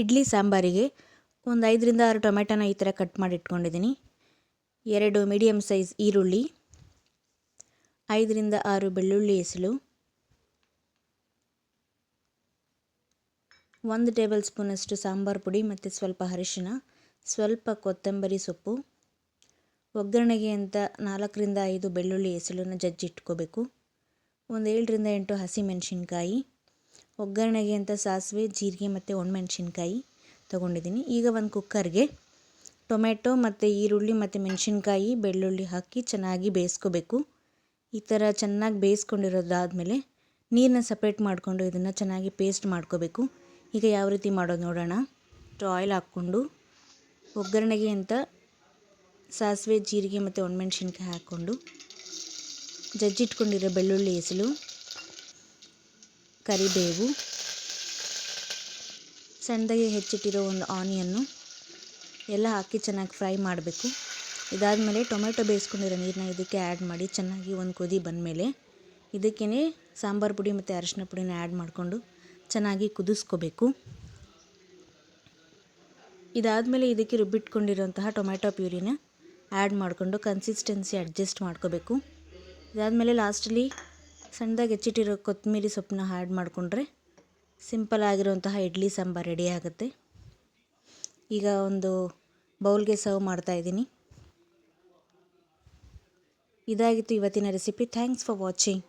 ಇಡ್ಲಿ ಸಾಂಬಾರಿಗೆ ಒಂದು ಐದರಿಂದ ಆರು ಟೊಮೆಟೊನ ಈ ಥರ ಕಟ್ ಮಾಡಿ ಇಟ್ಕೊಂಡಿದ್ದೀನಿ. ಎರಡು ಮೀಡಿಯಮ್ ಸೈಜ್ ಈರುಳ್ಳಿ, ಐದರಿಂದ ಆರು ಬೆಳ್ಳುಳ್ಳಿ ಹೆಸಳು, ಒಂದು ಟೇಬಲ್ ಸ್ಪೂನಷ್ಟು ಸಾಂಬಾರು ಪುಡಿ ಮತ್ತು ಸ್ವಲ್ಪ ಅರಿಶಿನ ಸ್ವಲ್ಪ ಕೊತ್ತಂಬರಿ ಸೊಪ್ಪು, ಒಗ್ಗರಣೆಗೆ ಅಂತ ನಾಲ್ಕರಿಂದ ಐದು ಬೆಳ್ಳುಳ್ಳಿ ಹೆಸಳನ್ನು ಜಜ್ಜಿಟ್ಕೋಬೇಕು ಒಂದು ಏಳರಿಂದ ಎಂಟು ಹಸಿಮೆಣಸಿನ್ಕಾಯಿ ಒಗ್ಗರಣೆಗೆ ಅಂತ ಸಾಸಿವೆ, ಜೀರಿಗೆ ಮತ್ತು ಒಣಮೆಣ್ಸಿನ್ಕಾಯಿ ತೊಗೊಂಡಿದ್ದೀನಿ. ಈಗ ಒಂದು ಕುಕ್ಕರ್ಗೆ ಟೊಮೆಟೊ ಮತ್ತು ಈರುಳ್ಳಿ ಮತ್ತು ಮೆಣಸಿನ್ಕಾಯಿ, ಬೆಳ್ಳುಳ್ಳಿ ಹಾಕಿ ಚೆನ್ನಾಗಿ ಬೇಯಿಸ್ಕೋಬೇಕು. ಈ ಥರ ಚೆನ್ನಾಗಿ ಬೇಯಿಸ್ಕೊಂಡಿರೋದಾದಮೇಲೆ ನೀರನ್ನ ಸಪ್ರೇಟ್ ಮಾಡಿಕೊಂಡು ಇದನ್ನು ಚೆನ್ನಾಗಿ ಪೇಸ್ಟ್ ಮಾಡ್ಕೋಬೇಕು. ಈಗ ಯಾವ ರೀತಿ ಮಾಡೋದು ನೋಡೋಣ. ಆಯಿಲ್ ಹಾಕ್ಕೊಂಡು ಒಗ್ಗರಣೆಗೆ ಅಂತ ಸಾಸಿವೆ, ಜೀರಿಗೆ ಮತ್ತು ಒಣಮೆಣ್ಸಿನ್ಕಾಯಿ ಹಾಕ್ಕೊಂಡು ಜಜ್ಜಿಟ್ಕೊಂಡಿರೋ ಬೆಳ್ಳುಳ್ಳಿ ಹೆಸಲು ಕರಿಬೇವು ಸಣ್ಣದಾಗಿ ಹೆಚ್ಚಿಟ್ಟಿರೋ ಒಂದು ಆನಿಯನ್ನು ಎಲ್ಲ ಹಾಕಿ ಚೆನ್ನಾಗಿ ಫ್ರೈ ಮಾಡಬೇಕು. ಇದಾದಮೇಲೆ ಟೊಮೆಟೊ ಬೇಯಿಸ್ಕೊಂಡಿರೋ ನೀರನ್ನ ಇದಕ್ಕೆ ಆ್ಯಡ್ ಮಾಡಿ ಚೆನ್ನಾಗಿ ಒಂದು ಕುದಿ ಬಂದಮೇಲೆ ಇದಕ್ಕೇ ಸಾಂಬಾರು ಪುಡಿ ಮತ್ತು ಅರಿಶಿನ ಪುಡಿನ ಆ್ಯಡ್ ಮಾಡಿಕೊಂಡು ಚೆನ್ನಾಗಿ ಕುದಿಸ್ಕೋಬೇಕು. ಇದಾದಮೇಲೆ ಇದಕ್ಕೆ ರುಬ್ಬಿಟ್ಕೊಂಡಿರೋಂತಹ ಟೊಮೆಟೊ ಪ್ಯೂರಿನ ಆ್ಯಡ್ ಮಾಡಿಕೊಂಡು ಕನ್ಸಿಸ್ಟೆನ್ಸಿ ಅಡ್ಜಸ್ಟ್ ಮಾಡ್ಕೋಬೇಕು. ಇದಾದಮೇಲೆ ಲಾಸ್ಟಲ್ಲಿ ಸಣ್ಣದಾಗಿ ಹೆಚ್ಚಿಟ್ಟಿರೋ ಕೊತ್ತಂಬರಿ ಸೊಪ್ಪನ್ನ ಆ್ಯಡ್ ಮಾಡಿಕೊಂಡ್ರೆ ಸಿಂಪಲ್ ಆಗಿರುವಂತಹ ಇಡ್ಲಿ ಸಾಂಬಾರು ರೆಡಿ ಆಗುತ್ತೆ. ಈಗ ಒಂದು ಬೌಲ್ಗೆ ಸರ್ವ್ ಮಾಡ್ತಾಯಿದ್ದೀನಿ ಇದಾಗಿತ್ತು ಇವತ್ತಿನ ರೆಸಿಪಿ ಥ್ಯಾಂಕ್ಸ್ ಫಾರ್ ವಾಚಿಂಗ್